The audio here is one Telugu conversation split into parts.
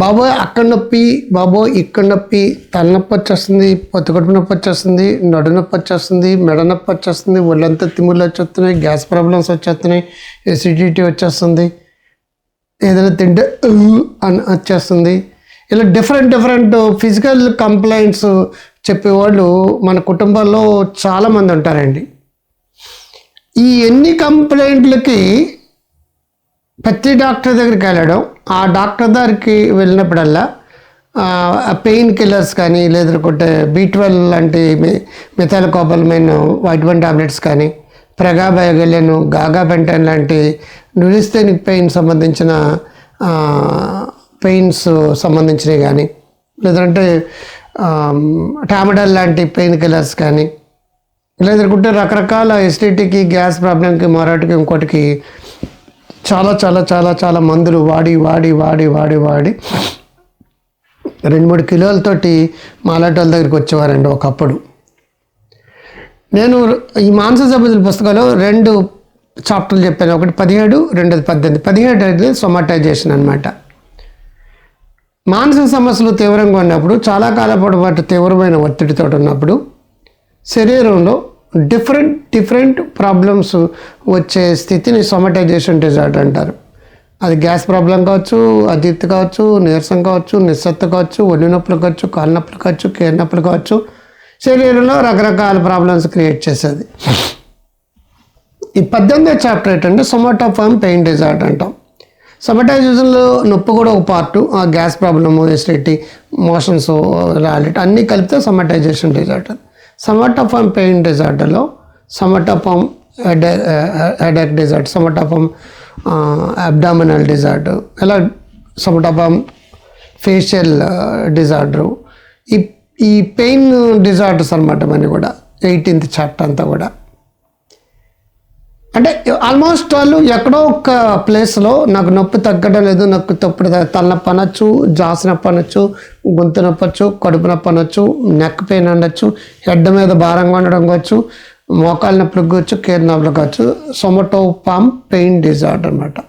బాబోయ్ అక్కడ నొప్పి బాబోయ్ ఇక్కడ నొప్పి తలనొప్పి వచ్చేస్తుంది పొత్తుకడుపు నొప్పి వచ్చేస్తుంది నడు నొప్పి వచ్చేస్తుంది మెడ నొప్పి వచ్చేస్తుంది ఒళ్ళంతా తిమ్ములు వచ్చేస్తున్నాయి గ్యాస్ ప్రాబ్లమ్స్ వచ్చేస్తున్నాయి ఎసిడిటీ వచ్చేస్తుంది ఏదైనా తింటే అని వచ్చేస్తుంది. ఇలా డిఫరెంట్ డిఫరెంట్ ఫిజికల్ కంప్లైంట్స్ చెప్పేవాళ్ళు మన కుటుంబాల్లో చాలామంది ఉంటారండి. ఈ ఎన్ని కంప్లైంట్లకి ప్రతి డాక్టర్ దగ్గరికి వెళ్ళడం ఆ డాక్టర్ దగ్గరికి వెళ్ళినప్పుడల్లా పెయిన్ కిల్లర్స్ కానీ లేదంటే బీ ట్వెల్వ్ లాంటి మిథాల్ వైట్ వన్ టాబ్లెట్స్ కానీ ప్రగాబయోగెలియన్ గాగా పెంటన్ లాంటి న్యూరిస్థెనిక్ పెయిన్ సంబంధించిన పెయిన్స్ సంబంధించినవి కానీ లేదంటే టామడల్ లాంటి పెయిన్ కిల్లర్స్ కానీ లేదంటే రకరకాల ఎసిడిటీకి గ్యాస్ ప్రాబ్లంకి మరొకటికి ఇంకోటికి చాలా చాలా చాలా చాలా మందులు వాడి వాడి వాడి వాడి వాడి. రెండు మూడు కిలోలతోటి మాలాటోల దగ్గరికి వచ్చేవారండి ఒకప్పుడు. నేను ఈ మాంస సంబంధించిన పుస్తకాలు రెండు చాప్టర్లు చెప్పాను. ఒకటి పదిహేడు రెండోది పద్దెనిమిది. పదిహేడు అనేది సొమాటైజేషన్ అనమాట మానసిక సమస్యలు తీవ్రంగా ఉన్నప్పుడు చాలా కాలపాటు పాటు తీవ్రమైన ఒత్తిడితో ఉన్నప్పుడు శరీరంలో డిఫరెంట్ డిఫరెంట్ ప్రాబ్లమ్స్ వచ్చే స్థితిని సొమటైజేషన్ డిజార్డర్ అంటారు. అది గ్యాస్ ప్రాబ్లం కావచ్చు అదీప్తి కావచ్చు నీరసం కావచ్చు నిస్సత్తు కావచ్చు ఒళ్ళు నొప్పులు కావచ్చు కాళ్ళ నొప్పులు కావచ్చు కేర్ నొప్పులు కావచ్చు శరీరంలో రకరకాల ప్రాబ్లమ్స్ క్రియేట్ చేసేది. ఈ పద్దెనిమిదో చాప్టర్ ఏంటంటే సొమాటోఫామ్ పెయిన్ డిజార్డర్ అంటాం. సొమటైజేషన్లో నొప్పి కూడా ఒక పార్టు ఆ గ్యాస్ ప్రాబ్లము ఎసిడిటీ మోషన్స్ రాలిటీ అన్నీ కలిపితే somatisation disorder somatoform pain డిజార్డర్లో somatoform headache disorder somatoform abdominal disorder ఇలా సమటోఫామ్ ఫేషియల్ డిజార్డరు ఈ ఈ పెయిన్ డిజార్డర్స్ అనమాట మన కూడా ఎయిటీన్త్ చాప్టర్ అంతా కూడా. అంటే ఆల్మోస్ట్ వాళ్ళు ఎక్కడో ఒక ప్లేస్లో నాకు నొప్పి తగ్గడం లేదు నాకు తప్పుడు తలనొప్పి అనొచ్చు జాస్ నొప్పి అనొచ్చు గొంతు నొప్పవచ్చు కడుపు నొప్పి అనొచ్చు నెక్ పెయిన్ అనొచ్చు హెడ్ మీద భారంగా ఉండడం కావచ్చు మోకాలు నొప్పులు కావచ్చు కేర్ నొప్పులు కావచ్చు సొమటో పామ్ పెయిన్ డిజార్డర్ అనమాట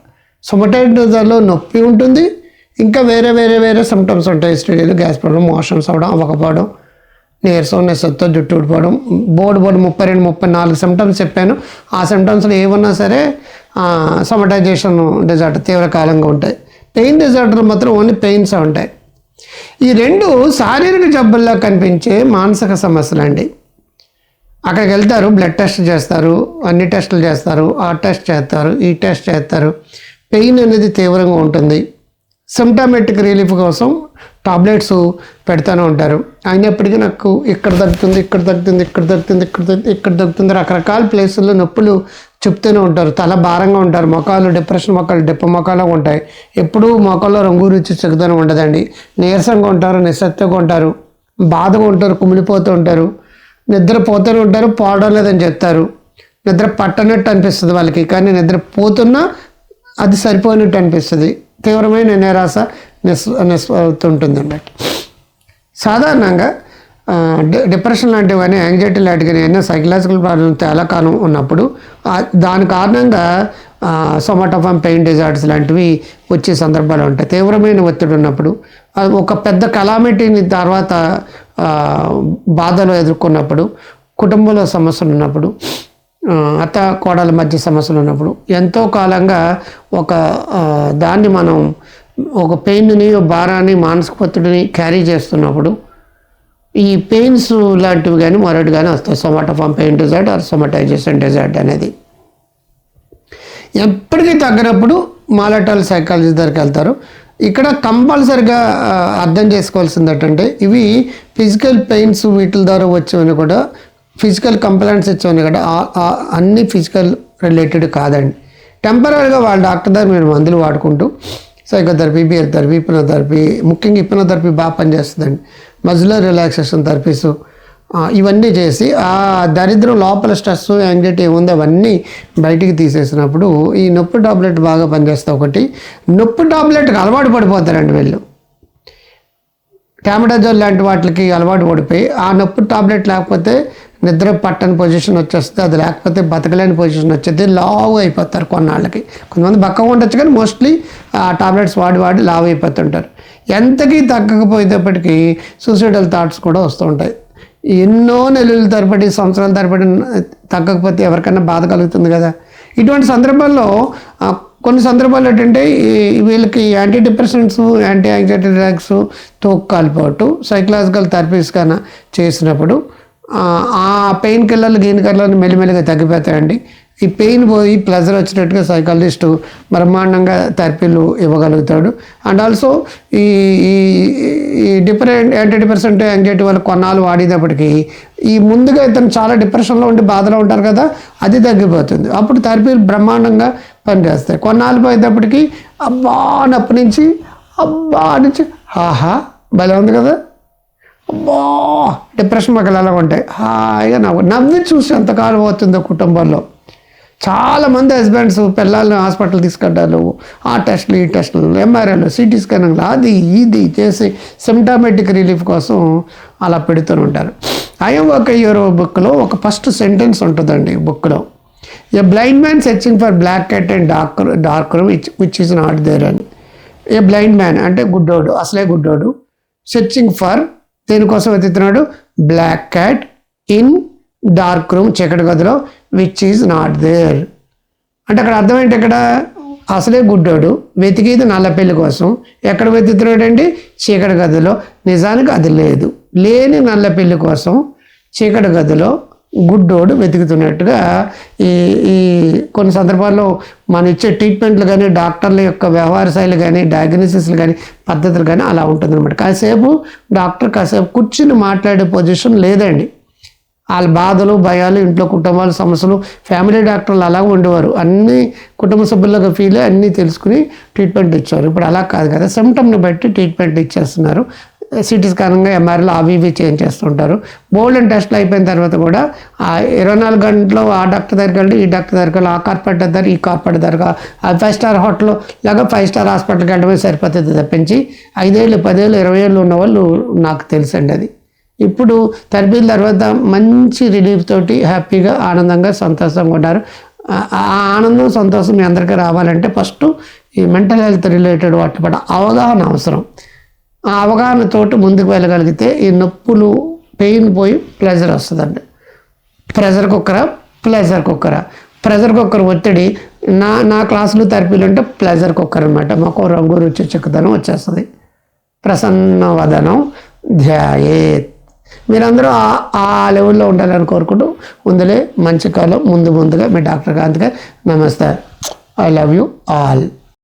సొమటైడ్ డిజార్లో నొప్పి ఉంటుంది ఇంకా వేరే వేరే వేరే సిమ్టమ్స్ ఉంటాయి. స్టడీలు గ్యాస్ ప్రాబ్లం మోషన్స్ అవడం అవ్వకపోవడం. నీరసం నెసొత్తో జుట్టు ఊడిపోవడం. బోర్డు బోర్డు ముప్పై రెండు ముప్పై నాలుగు సిమ్టమ్స్ చెప్పాను. ఆ సిమ్టమ్స్లో ఏమన్నా సరే సమటైజేషన్ డిజార్డర్ తీవ్రకాలంగా ఉంటాయి. పెయిన్ డిజార్డర్ మాత్రం ఓన్లీ పెయిన్స్ ఉంటాయి. ఈ రెండు శారీరక జబ్బుల్లో కనిపించే మానసిక సమస్యలు అండి. అక్కడికి వెళ్తారు బ్లడ్ టెస్ట్ చేస్తారు అన్ని టెస్టులు చేస్తారు ఆ టెస్ట్ చేస్తారు ఈ టెస్ట్ చేస్తారు. పెయిన్ అనేది తీవ్రంగా ఉంటుంది. సిమ్టమేటిక్ రిలీఫ్ కోసం టాబ్లెట్స్ పెడతానే ఉంటారు. అయినప్పటికీ నాకు ఇక్కడ తగ్గుతుంది ఇక్కడ తగ్గుతుంది ఇక్కడ తగ్గుతుంది ఇక్కడ తగ్గుతుంది ఇక్కడ తగ్గుతుంది రకరకాల ప్లేసుల్లో నొప్పులు చెప్తూనే ఉంటారు. తల భారంగా ఉంటారు మొఖాలు డిప్రెషన్ మొక్కలు డిప్ప మొక్కలు ఉంటాయి. ఎప్పుడూ మొక్కల్లో రంగు రుచి చెక్కుతూనే ఉండదండి. నీరసంగా ఉంటారు నిస్సత్తుగా ఉంటారు బాధగా ఉంటారు కుమిలిపోతూ ఉంటారు నిద్రపోతూనే ఉంటారు పోవడం లేదని చెప్తారు. నిద్ర పట్టనట్టు అనిపిస్తుంది వాళ్ళకి కానీ నిద్ర పోతున్నా అది సరిపోయినట్టు అనిపిస్తుంది. తీవ్రమైన నిరాశ నిస్ నిస్తుంటుంది సాధారణంగా డిప్రెషన్ లాంటివి యాంగ్జైటీ లాంటివి ఏమైనా సైకలాజికల్ ప్రాబ్లమ్ చాలా కాలం ఉన్నప్పుడు దాని కారణంగా సొమాటోఫామ్ పెయిన్ డిజార్డర్స్ లాంటివి వచ్చే సందర్భాలు ఉంటాయి. తీవ్రమైన ఒత్తిడి ఉన్నప్పుడు ఒక పెద్ద కలామిటీని తర్వాత బాధలు ఎదుర్కొన్నప్పుడు కుటుంబంలో సమస్యలు ఉన్నప్పుడు అత్త కోడల మధ్య సమస్యలు ఉన్నప్పుడు ఎంతో కాలంగా ఒక దాన్ని మనం ఒక పెయిన్ని భారాన్ని మానసిక పత్రుడిని క్యారీ చేస్తున్నప్పుడు ఈ పెయిన్స్ లాంటివి కానీ మరొకటి కానీ వస్తాయి. సొమాటోఫామ్ పెయిన్ డిజార్ట్ ఆర్ సొమాటైజేషన్ డిజార్ట్ అనేది. ఎప్పటికీ తగ్గినప్పుడు మాలటాల్ సైకాలజీ దగ్గరికి వెళ్తారు. ఇక్కడ కంపల్సరిగా అర్థం చేసుకోవాల్సింది ఏంటంటే ఇవి ఫిజికల్ పెయిన్స్ వీటి ద్వారా వచ్చేవని కూడా ఫిజికల్ కంప్లైంట్స్ ఇచ్చేవని కదా ఆ- అన్ని ఫిజికల్ రిలేటెడ్ కాదండి. టెంపరీగా వాళ్ళ డాక్టర్ దగ్గర మీరు మందులు వాడుకుంటూ సైకోథెరపీ బియర్ థెరపీ ముఖ్యంగా ఇప్నోథెరపీ బాగా పనిచేస్తుందండి. మజిలో రిలాక్సేషన్ థెరపీస్ ఇవన్నీ చేసి ఆ దరిద్రం లోపల స్ట్రెస్ యాంగ్జైటీ ఏముందో అవన్నీ బయటికి తీసేసినప్పుడు ఈ నొప్పి టాబ్లెట్ బాగా పనిచేస్తే ఒకటి నొప్పి టాబ్లెట్కి అలవాటు పడిపోతారండి వీళ్ళు. టామడాజోల్ లాంటి వాటికి అలవాటు పడిపోయి ఆ నొప్పి టాబ్లెట్ లేకపోతే నిద్ర పట్టని పొజిషన్ వచ్చేస్తుంది అది లేకపోతే బతకలేని పొజిషన్ వచ్చేది లావు అయిపోతారు కొన్నాళ్ళకి. కొంతమంది బక్కగా ఉండొచ్చు కానీ మోస్ట్లీ ఆ టాబ్లెట్స్ వాడి వాడి లావు అయిపోతుంటారు. ఎంతకీ తగ్గకపోయేటప్పటికీ సూసైడల్ థాట్స్ కూడా వస్తూ ఉంటాయి. ఎన్నో నెలల తరబడి సంవత్సరాల తరబడి తగ్గకపోతే ఎవరికైనా బాధ కలుగుతుంది కదా? ఇటువంటి సందర్భాల్లో కొన్ని సందర్భాలు ఏంటంటే వీళ్ళకి యాంటీ డిప్రెషన్స్ యాంటీ యాంగ్జైటీ డ్రగ్స్తో కలిపోటు సైకలాజికల్ థెరపీస్ కన్నా చేసినప్పుడు ఆ, పెయిన్ కిల్లర్లు గీన్ కిల్లర్లు మెల్లిమెల్లిగా తగ్గిపోతాయండి. ఈ పెయిన్ పోయి ప్లెజర్ వచ్చినట్టుగా సైకాలజిస్టు బ్రహ్మాండంగా థెరపీలు ఇవ్వగలుగుతాడు. అండ్ ఆల్సో ఈ ఈ ఈ డిఫరెంట్ యాంటీ డిప్రెసెంట్ యాంగ్జైటీ వాళ్ళు కొన్నాళ్ళు వాడేటప్పటికీ ఈ ముందుగా ఇతను చాలా డిప్రెషన్లో ఉండి బాధలో ఉంటారు కదా అది తగ్గిపోతుంది. అప్పుడు థెరపీలు బ్రహ్మాండంగా పనిచేస్తాయి కొన్నాళ్ళు పోయేటప్పటికి అబ్బా నొప్పి నుంచి అబ్బా నుంచి ఆహా భలే ఉంది కదా. అబ్బా డిప్రెషన్ మగలు ఉంటాయి. హాయిగా నవ్వు. నవ్వి చూసి ఎంతకాలం అవుతుందో కుటుంబంలో. చాలామంది హస్బెండ్స్ పిల్లల్ని హాస్పిటల్ తీసుకెళ్ళారు ఆ టెస్టులు ఈ టెస్టులు ఎంఆర్ఐలు సిటీ స్కానింగ్లు అది ఇది చేసి సిమ్టామెటిక్ రిలీఫ్ కోసం అలా పెడుతూ ఉంటారు. ఐఎమ్ ఒక యూరో బుక్లో ఒక ఫస్ట్ సెంటెన్స్ ఉంటుందండి బుక్లో. A blind man searching for black cat and dark dark room which which is not there అని. ఏ బ్లైండ్ మ్యాన్ అంటే గుడ్డోడు అసలే గుడ్డోడు సెర్చింగ్ ఫర్ దేనికోసం వెతుకుతున్నాడు? Black cat in dark room చీకటి గదిలో విచ్ ఈజ్ నాట్ దేర్ అంటే అక్కడ అర్థం ఏంటి ఇక్కడ అసలే గుడ్డోడు వెతికేది నల్ల పెళ్ళి కోసం. ఎక్కడ వెతుకుతున్నాడండి చీకటి గదిలో. నిజానికి అది లేదు. లేని నల్ల పెళ్ళి కోసం చీకటి గదిలో గుడ్డోడు వెతుకుతున్నట్టుగా ఈ ఈ కొన్ని సందర్భాల్లో మనం ఇచ్చే ట్రీట్మెంట్లు కానీ డాక్టర్ల యొక్క వ్యవహార శైలి కానీ డయాగ్నోసిస్లు కానీ పద్ధతులు కానీ అలా ఉంటుందన్నమాట. కాసేపు డాక్టర్ కాసేపు కూర్చుని మాట్లాడే పొజిషన్ లేదండి. వాళ్ళ బాధలు భయాలు ఇంట్లో కుటుంబాల సమస్యలు ఫ్యామిలీ డాక్టర్లు అలా ఉండేవారు. అన్ని కుటుంబ సభ్యులకు ఫీల్ అన్నీ తెలుసుకుని ట్రీట్మెంట్ ఇచ్చేవారు. ఇప్పుడు అలా కాదు కదా. సిమ్టమ్ని బట్టి ట్రీట్మెంట్ ఇచ్చేస్తున్నారు. సిటీ స్కానింగ్ ఎంఆర్ఐలు అవి ఇవి చేంజ్ చేస్తుంటారు. బోల్డ్ అండ్ టెస్ట్లు అయిపోయిన తర్వాత కూడా ఆ ఇరవై నాలుగు గంటలు ఆ డాక్టర్ దగ్గరికి వెళ్ళి ఈ డాక్టర్ దగ్గరికి వెళ్ళి ఆ కార్పొరేట్ దగ్గర ఈ కార్పొరేట్ దగ్గర ఆ ఫైవ్ స్టార్ హోటల్ లాగా ఫైవ్ స్టార్ హాస్పిటల్కి వెళ్ళడమే సరిపోతుంది తప్పించి ఐదేళ్ళు పదేళ్ళు ఇరవై ఏళ్ళు ఉన్న వాళ్ళు నాకు తెలుసండి అది. ఇప్పుడు తరబీల తర్వాత మంచి రిలీఫ్ తోటి హ్యాపీగా ఆనందంగా సంతోషంగా ఉన్నారు ఆ- ఆ ఆనందం సంతోషం మీ అందరికీ రావాలంటే ఫస్ట్ ఈ మెంటల్ హెల్త్ రిలేటెడ్ వాటి పట్ల అవగాహన అవసరం. ఆ అవగాహనతోటి ముందుకు వెళ్ళగలిగితే ఈ నొప్పులు పెయిన్ పోయి ప్లెజర్ వస్తుందండి. ప్రెషర్ కుక్కర? ప్లెజర్ కుక్కరా. ప్రెషర్ కుక్కర్ ఒత్తిడి నా నా క్లాసులు థెరపీలు అంటే ప్లెజర్ కుక్కర్ అనమాట మాకు రంగు రుచి చిక్కదనం వచ్చేస్తుంది. ప్రసన్న వదనం ధ్యాయేత్. మీరందరూ ఆ- ఆ లెవెల్లో ఉండాలని కోరుకుంటూ ముందులే మంచి కాలం ముందు ముందుగా మీ డాక్టర్ కాంత్ గారు నమస్తే. I love you all.